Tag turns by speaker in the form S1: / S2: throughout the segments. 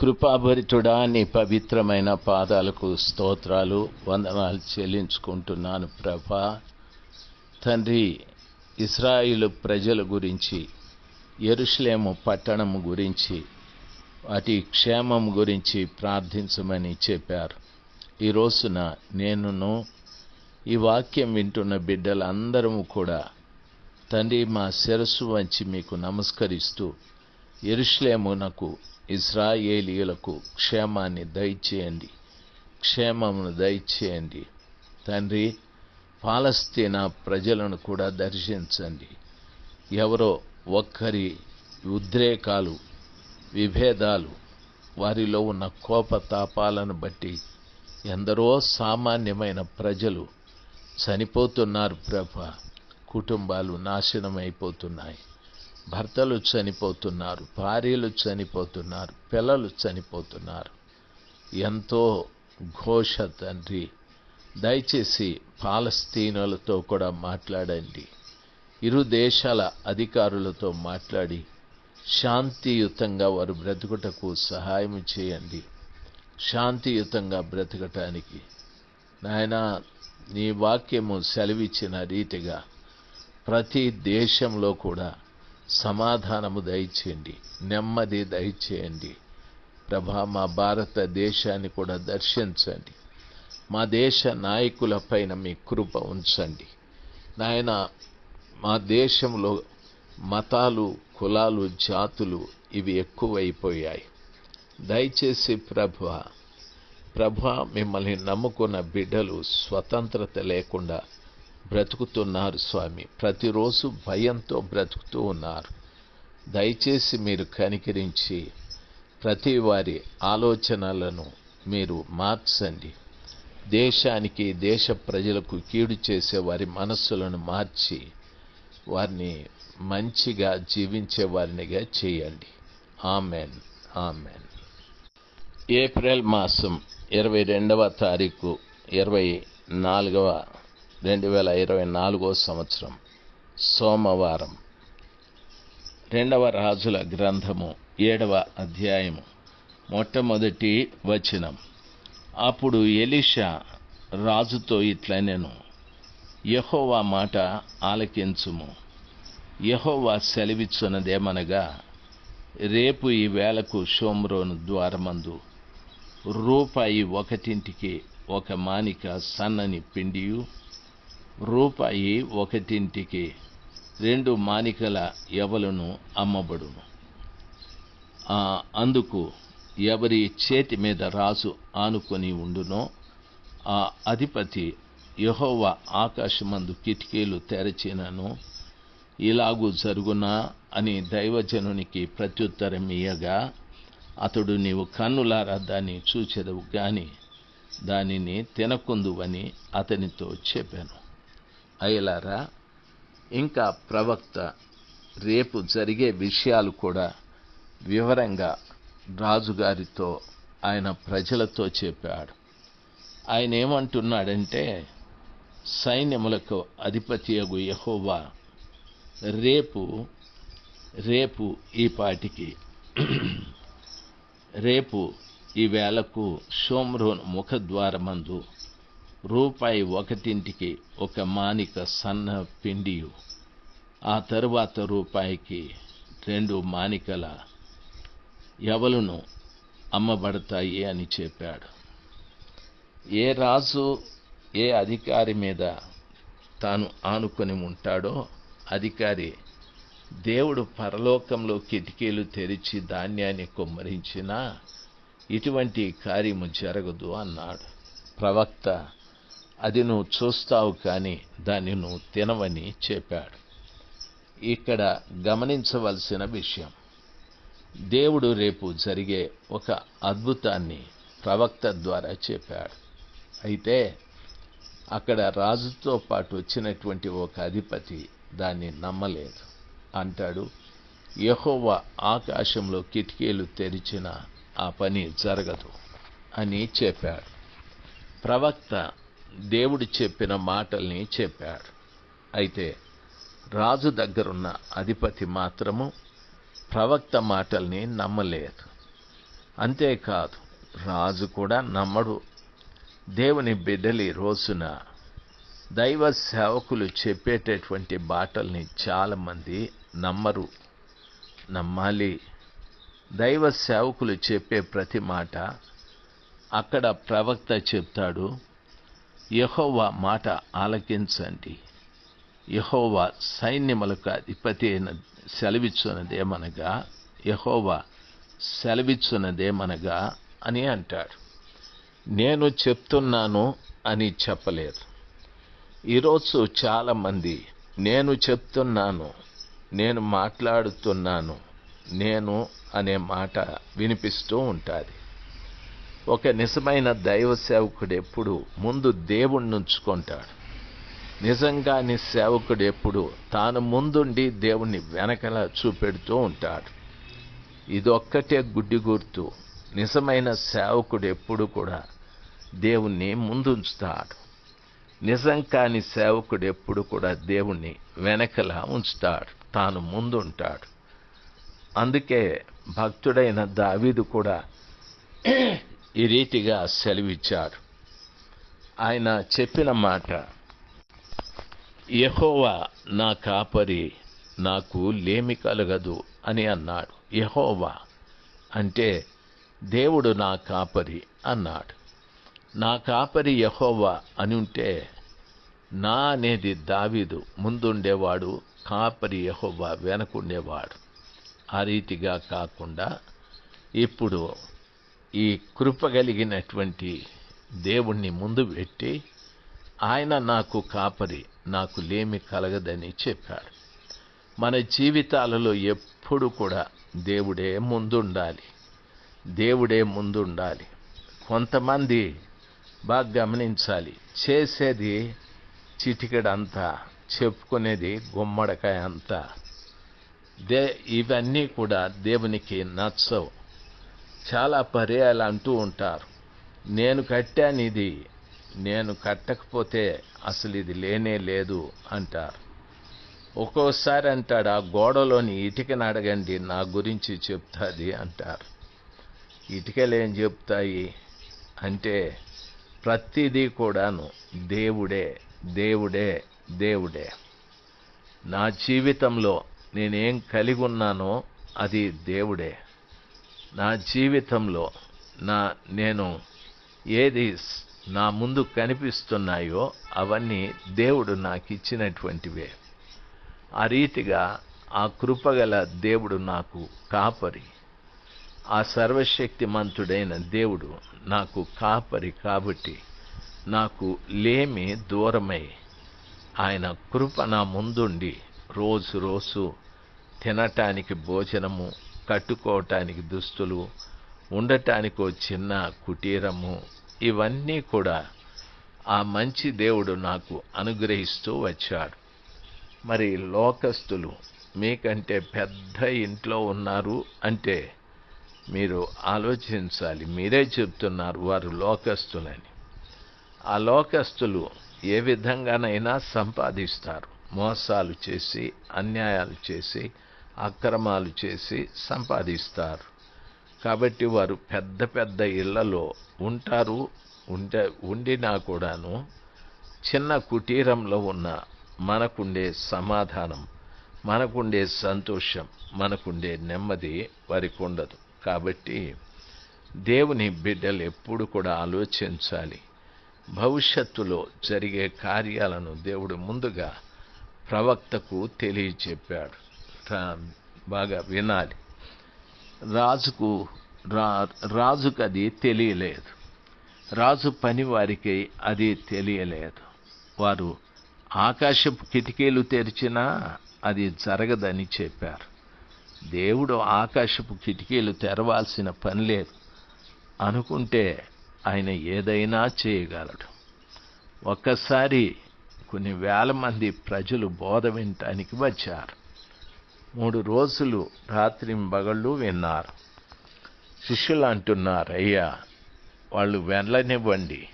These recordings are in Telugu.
S1: కృపాభరితుడా నీ పవిత్రమైన పాదాలకు స్తోత్రాలు వందనాలు చెల్లించుకుంటున్నాను ప్రభా. తండ్రి ఇస్రాయిలు ప్రజల గురించి ఎరుషులేము పట్టణం గురించి వాటి క్షేమం గురించి ప్రార్థించమని చెప్పారు. ఈ రోజున నేనును ఈ వాక్యం వింటున్న బిడ్డలందరము కూడా తండ్రి మా శిరస్సు వంచి మీకు నమస్కరిస్తూ ఎరుషులేమునకు ఇస్రాయేలీయులకు క్షేమాన్ని దయచేయండి. క్షేమమును దయచేయండి. తండ్రి పాలస్తీనా ప్రజలను కూడా దర్శించండి. ఎవరో ఒక్కరి ఉద్రేకాలు విభేదాలు వారిలో ఉన్న కోపతాపాలను బట్టి ఎందరో సామాన్యమైన ప్రజలు చనిపోతున్నారు ప్రభ. కుటుంబాలు నాశనమైపోతున్నాయి. భర్తలు చనిపోతున్నారు భార్యలు చనిపోతున్నారు పిల్లలు చనిపోతున్నారు. ఎంతో ఘోష తండ్రి. దయచేసి పాలస్తీనులతో కూడా మాట్లాడండి. ఇరు దేశాల అధికారులతో మాట్లాడి శాంతియుతంగా వారు బ్రతుకుటకు సహాయం చేయండి. శాంతియుతంగా బ్రతకటానికి. నాయన నీ వాక్యము సెలవిచ్చిన రీతిగా ప్రతి దేశంలో కూడా సమాధానము దయచేయండి. నెమ్మది దయచేయండి. ప్రభా మా భారతదేశాన్ని కూడా దర్శించండి. మా దేశ నాయకుల పైన మీ కృప ఉంచండి. నాయన మా దేశంలో మతాలు కులాలు జాతులు ఇవి ఎక్కువైపోయాయి. దయచేసి ప్రభ ప్రభ మిమ్మల్ని నమ్ముకున్న బిడ్డలు స్వతంత్రత లేకుండా బ్రతుకుతున్నారు స్వామి. ప్రతిరోజు భయంతో బ్రతుకుతూ ఉన్నారు. దయచేసి మీరు కనికరించి ప్రతి వారి ఆలోచనలను మీరు మార్చండి. దేశానికి దేశ ప్రజలకు కీడు చేసే వారి మనస్సులను మార్చి వారిని మంచిగా జీవించే వారినిగా చేయండి. ఆమెన్. ఆమెన్. ఏప్రిల్ మాసం ఇరవై రెండవ తారీఖు ఇరవై నాలుగవ రెండు వేల ఇరవై నాలుగో సంవత్సరం సోమవారం. రెండవ రాజుల గ్రంథము ఏడవ అధ్యాయము. మొట్టమొదటి వచనం. అప్పుడు ఎలిషా రాజుతో ఇట్లనెను యహోవా మాట ఆలకించుము. యహోవా సెలవిచ్చున్నదేమనగా రేపు ఈ వేళకు షోమ్రోను ద్వారమందు రూపాయి ఒకటింటికి ఒక మానిక సన్నని పిండియు రూపాయి ఒకటింటికి రెండు మానికల ఎవలను అమ్మబడును. అందుకు ఎవరి చేతి మీద రాజు ఆనుకొని ఉండునో ఆ అధిపతి యహోవ ఆకాశమందు కిటికీలు తెరచినను ఇలాగూ జరుగునా అని దైవజనునికి ప్రత్యుత్తరం ఇయ్యగా అతడు నీవు కన్నులారా దాన్ని చూచెదవు గాని దానిని తినకుందువని అతనితో చెప్పాను. అయ్యలారా ఇంకా ప్రవక్త రేపు జరిగే విషయాలు కూడా వివరంగా రాజుగారితో ఆయన ప్రజలతో చెప్పాడు. ఆయన ఏమంటున్నాడంటే సైన్యములకు అధిపతియగు యహోవా రేపు రేపు ఈ పాటికి రేపు ఈ వేళకు షోమ్రోన్ ముఖద్వారమందు రూపాయి ఒకటింటికి ఒక మానిక సన్న పిండియు. ఆ తరువాత రూపాయికి రెండు మానికల ఎవలను అమ్మబడతాయి అని చెప్పాడు. ఏ రాజు ఏ అధికారి మీద తాను ఆనుకొని ఉంటాడో అధికారి దేవుడు పరలోకంలో కిటికీలు తెరిచి ధాన్యాన్ని కుమ్మరించినా ఇటువంటి కార్యము జరగదు అన్నాడు. ప్రవక్త అది నువ్వు చూస్తావు కానీ దాన్ని నువ్వు తినవని చెప్పాడు. ఇక్కడ గమనించవలసిన విషయం. దేవుడు రేపు జరిగే ఒక అద్భుతాన్ని ప్రవక్త ద్వారా చెప్పాడు. అయితే అక్కడ రాజుతో పాటు వచ్చినటువంటి ఒక అధిపతి దాన్ని నమ్మలేదు. అంటాడు యహోవా ఆకాశంలో కిటికీలు తెరిచిన ఆ పని జరగదు అని చెప్పాడు. ప్రవక్త దేవుడు చెప్పిన మాటల్ని చెప్పాడు అయితే రాజు దగ్గరున్న అధిపతి మాత్రము ప్రవక్త మాటల్ని నమ్మలేదు. అంతేకాదు రాజు కూడా నమ్మడు. దేవుని బిడ్డలి రోజున దైవ సేవకులు చెప్పేటటువంటి బాటల్ని చాలామంది నమ్మరు. నమ్మాలి. దైవ సేవకులు చెప్పే ప్రతి మాట అక్కడ ప్రవక్త చెప్తాడు. యహోవా మాట ఆలకించండి. యహోవా సైన్యములకు అధిపతి అయిన సెలవిచ్చున్నదేమనగా యహోవా సెలవిచ్చున్నదేమనగా అని అంటాడు. నేను చెప్తున్నాను అని చెప్పలేదు. ఈరోజు చాలామంది నేను చెప్తున్నాను నేను మాట్లాడుతున్నాను నేను అనే మాట వినిపిస్తూ ఉంటుంది. ఒక నిజమైన దైవ సేవకుడు ఎప్పుడు ముందు దేవుణ్ణి ఉంచుకుంటాడు. నిజంగాని సేవకుడు ఎప్పుడు తాను ముందుండి దేవుణ్ణి వెనకల చూపెడుతూ ఉంటాడు. ఇదొక్కటే గుడ్డి గుర్తు. నిజమైన సేవకుడు ఎప్పుడు కూడా దేవుణ్ణి ముందుంచుతాడు. నిజం కాని సేవకుడు ఎప్పుడు కూడా దేవుణ్ణి వెనకల ఉంచుతాడు. తాను ముందుంటాడు. అందుకే భక్తుడైన దావీదు కూడా ఈ రీతిగా సెలవిచ్చాడు ఆయన చెప్పిన మాట యహోవా నా కాపరి నాకు లేమి కలగదు అని అన్నాడు. యహోవా అంటే దేవుడు నా కాపరి అన్నాడు. నా కాపరి యహోవా అని ఉంటే నా అనేది దావీదు ముందుండేవాడు కాపరి యహోవా వెనకుండేవాడు. ఆ రీతిగా కాకుండా ఇప్పుడు ఈ కృప కలిగినటువంటి దేవుణ్ణి ముందు పెట్టి ఆయన నాకు కాపరి నాకు లేమి కలగదని చెప్పాడు. మన జీవితాలలో ఎప్పుడు కూడా దేవుడే ముందుండాలి. దేవుడే ముందుండాలి. కొంతమంది బాగా గమనించాలి. చేసేది చిటికెడంతా చెప్పుకునేది గుమ్మడికాయ అంతా దే ఇవన్నీ కూడా దేవునికి నచ్చవు. చాలా పర్యాలు అంటూ ఉంటారు. నేను కట్టాను ఇది నేను కట్టకపోతే అసలు ఇది లేనే లేదు అంటారు. ఒక్కోసారి అంటాడు ఆ గోడలోని ఇటుకని అడగండి నా గురించి చెప్తుంది అంటారు. ఇటుకలు ఏం చెప్తాయి అంటే ప్రతిదీ కూడాను దేవుడే దేవుడే దేవుడే. నా జీవితంలో నేనేం కలిగి ఉన్నానో అది దేవుడే. నా జీవితంలో నా నేను ఏది నా ముందు కనిపిస్తున్నాయో అవన్నీ దేవుడు నాకు ఇచ్చినటువంటివే ఆ రీతిగా ఆ కృపగల దేవుడు నాకు కాపరి. ఆ సర్వశక్తిమంతుడైన దేవుడు నాకు కాపరి కాబట్టి నాకు లేమి దూరమై ఆయన కృప నా ముందుండి రోజు రోజు తినటానికి భోజనము కట్టుకోవటానికి దుస్తులు ఉండటానికి చిన్న కుటీరము ఇవన్నీ కూడా ఆ మంచి దేవుడు నాకు అనుగ్రహిస్తూ వచ్చాడు. మరి లోకస్తులు మీకంటే పెద్ద ఇంట్లో ఉన్నారు అంటే మీరు ఆలోచించాలి. మీరే చెప్తున్నారు వారు లోకస్తులని. ఆ లోకస్తులు ఏ విధంగానైనా సంపాదిస్తారు. మోసాలు చేసి అన్యాయాలు చేసి అక్రమాలు చేసి సంపాదిస్తారు. కాబట్టి వారు పెద్ద పెద్ద ఇళ్ళలో ఉంటారు ఉంటే ఉండినా కూడాను చిన్న కుటీరంలో ఉన్న మనకుండే సమాధానం మనకుండే సంతోషం మనకుండే నెమ్మది వారికి ఉండదు కాబట్టి దేవుని బిడ్డలు ఎప్పుడు కూడా ఆలోచించాలి. భవిష్యత్తులో జరిగే కార్యాలను దేవుడు ముందుగా ప్రవక్తకు తెలియచెప్పాడు. బాగా వినాలి. రాజుకు రా రాజుకు అది తెలియలేదు. రాజు పని వారికి అది తెలియలేదు. వారు ఆకాశపు కిటికీలు తెరిచినా అది జరగదని చెప్పారు. దేవుడు ఆకాశపు కిటికీలు తెరవాల్సిన పని లేదు. అనుకుంటే ఆయన ఏదైనా చేయగలడు. ఒక్కసారి కొన్ని వేల మంది ప్రజలు బోధ వినటానికి వచ్చారు. మూడు రోజులు రాత్రి బగళ్ళు విన్నారు. శిష్యులు అంటున్నారు అయ్యా వాళ్ళు వెళ్ళనివ్వండి.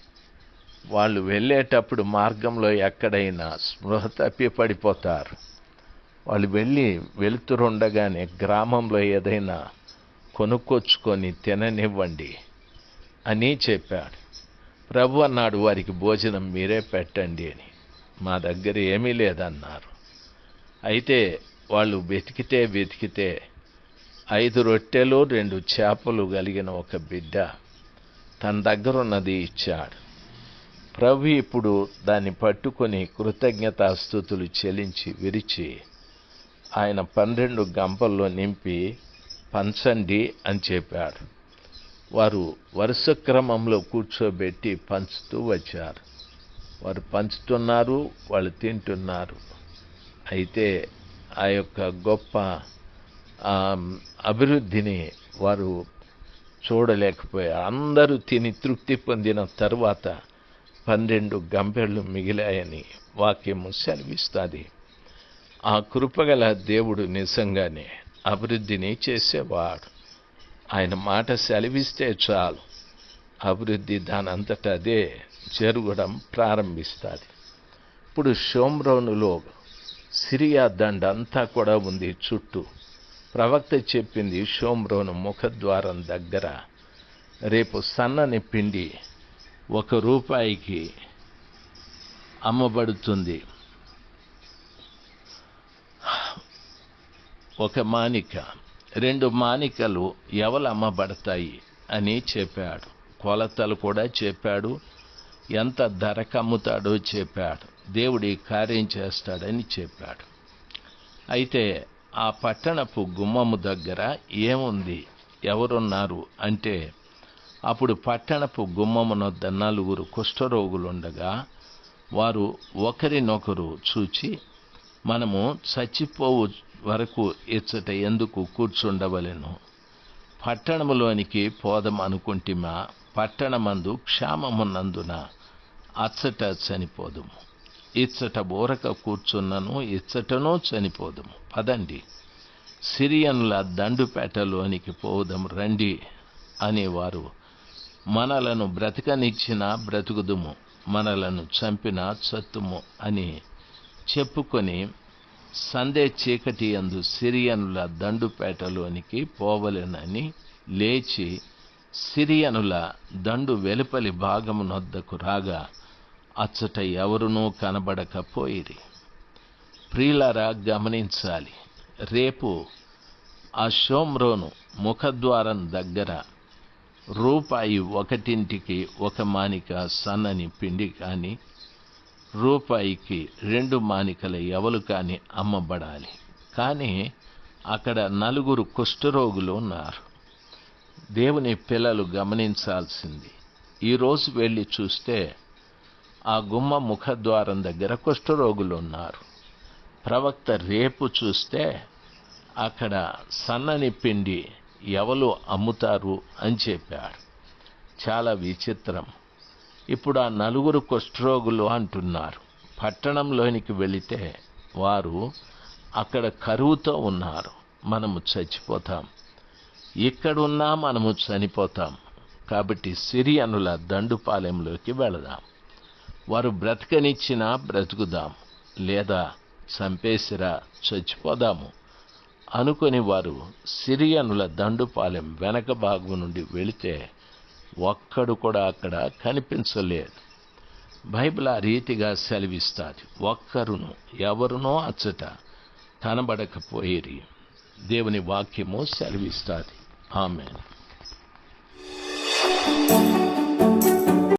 S1: వాళ్ళు వెళ్ళేటప్పుడు మార్గంలో ఎక్కడైనా స్పృహ తప్పి పడిపోతారు. వాళ్ళు వెళ్ళి వెళుతురుండగానే గ్రామంలో ఏదైనా కొనుక్కొచ్చుకొని తిననివ్వండి అని చెప్పాడు. ప్రభు అన్నాడు వారికి భోజనం మీరే పెట్టండి అని. మా దగ్గర ఏమీ లేదన్నారు. అయితే వాళ్ళు వెతికితే వెతికితే ఐదు రొట్టెలు రెండు చేపలు కలిగిన ఒక బిడ్డ తన దగ్గర ఉన్నది ఇచ్చాడు. ప్రభు ఇప్పుడు దాన్ని పట్టుకొని కృతజ్ఞతాస్థుతులు చెల్లించి విరిచి ఆయన పన్నెండు గంపల్లో నింపి పంచండి అని చెప్పాడు. వారు వరుస క్రమంలో కూర్చోబెట్టి పంచుతూ వచ్చారు. వారు పంచుతున్నారు వాళ్ళు తింటున్నారు. అయితే ఆ యొక్క గొప్ప అభివృద్ధిని వారు చూడలేకపోయారు అందరూ తిని తృప్తి పొందిన తర్వాత పన్నెండు గంపెళ్ళు మిగిలాయని వాక్యము సెలవిస్తుంది. ఆ కృపగల దేవుడు నిజంగానే అభివృద్ధిని చేసేవాడు. ఆయన మాట సెలవిస్తే చాలు. అభివృద్ధి దానంతట అదే జరగడం ప్రారంభిస్తుంది. ఇప్పుడు షోమ్రోనులో సిరియా దండ అంతా కూడా ఉంది చుట్టూ. ప్రవక్త చెప్పింది షోమ్రోను ముఖద్వారం దగ్గర. రేపు సన్నని పిండి ఒక రూపాయికి అమ్మబడుతుంది. ఒక మానిక రెండు మానికలు ఎవలు అమ్మబడతాయి అని చెప్పాడు. కొలతలు కూడా చెప్పాడు. ఎంత ధరకు అమ్ముతాడో చెప్పాడు. దేవుడి కార్యం చేస్తాడని చెప్పాడు. అయితే ఆ పట్టణపు గుమ్మము దగ్గర ఏముంది? ఎవరున్నారు? అంటే అప్పుడు పట్టణపు గుమ్మమునొద్ద నలుగురు కుష్ఠరోగులుండగా వారు ఒకరినొకరు చూచి మనము చచ్చిపోవు వరకు ఇచ్చట ఎందుకు కూర్చుండవలెను? పట్టణములోనికి పోదం అనుకుంటిమా? పట్టణమందు క్షామమున్నందున అచ్చట చనిపోదుము. ఇచ్చట బోరక కూర్చున్నను ఇచ్చటనో చనిపోదుము. పదండి. సిరియన్ల దండుపేటలోనికి పోదాం రండి అనేవారు మనలను బ్రతకనిచ్చిన బ్రతుకుదుము మనలను చంపిన చత్తుము అని చెప్పుకొని సందే చీకటి అందు సిరియనుల దండుపేటలోనికి పోవలెనని లేచి సిరియనుల దండు వెలుపలి భాగమునొద్దకు రాగా అచ్చట ఎవరునూ కనబడకపోయిరి. ప్రియులారా గమనించాలి. రేపు ఆ షోమ్రోను ముఖద్వారం దగ్గర రూపాయి ఒకటింటికి ఒక మానిక సన్నని పిండి కానీ రూపాయికి రెండు మానికల ఎవలు కానీ అమ్మబడాలి. కానీ అక్కడ నలుగురు కుష్ఠరోగులు ఉన్నారు. దేవుని పిల్లలు గమనించాల్సింది. ఈరోజు వెళ్ళి చూస్తే ఆ గుమ్మ ముఖద్వారం దగ్గర కుష్ఠరోగులు ఉన్నారు ప్రవక్త రేపు చూస్తే అక్కడ సన్నని పిండి ఎవలు అమ్ముతారు అని చెప్పాడు చాలా విచిత్రం. ఇప్పుడు ఆ నలుగురు కుష్ఠరోగులు అంటున్నారు. పట్టణంలోనికి వెళితే వారు అక్కడ కరువుతో ఉన్నారు. మనము చచ్చిపోతాం. ఇక్కడున్నా మనము చనిపోతాం. కాబట్టి సిరియనుల దండుపాలెంలోకి వెళదాం. వారు బ్రతకనిచ్చినా బ్రతుకుదాం లేదా చంపేసిరా చచ్చిపోదాము అనుకొని వారు సిరియనుల దండుపాలెం వెనక భాగం నుండి వెళితే ఒక్కడు కూడా అక్కడ కనిపించలేదు. బైబిల్ ఆ రీతిగా సెలవిస్తాది ఒక్కరును ఎవరునో అచ్చట కనబడకపోయేరి. దేవుని వాక్యము సెలవిస్తాది. ఆమె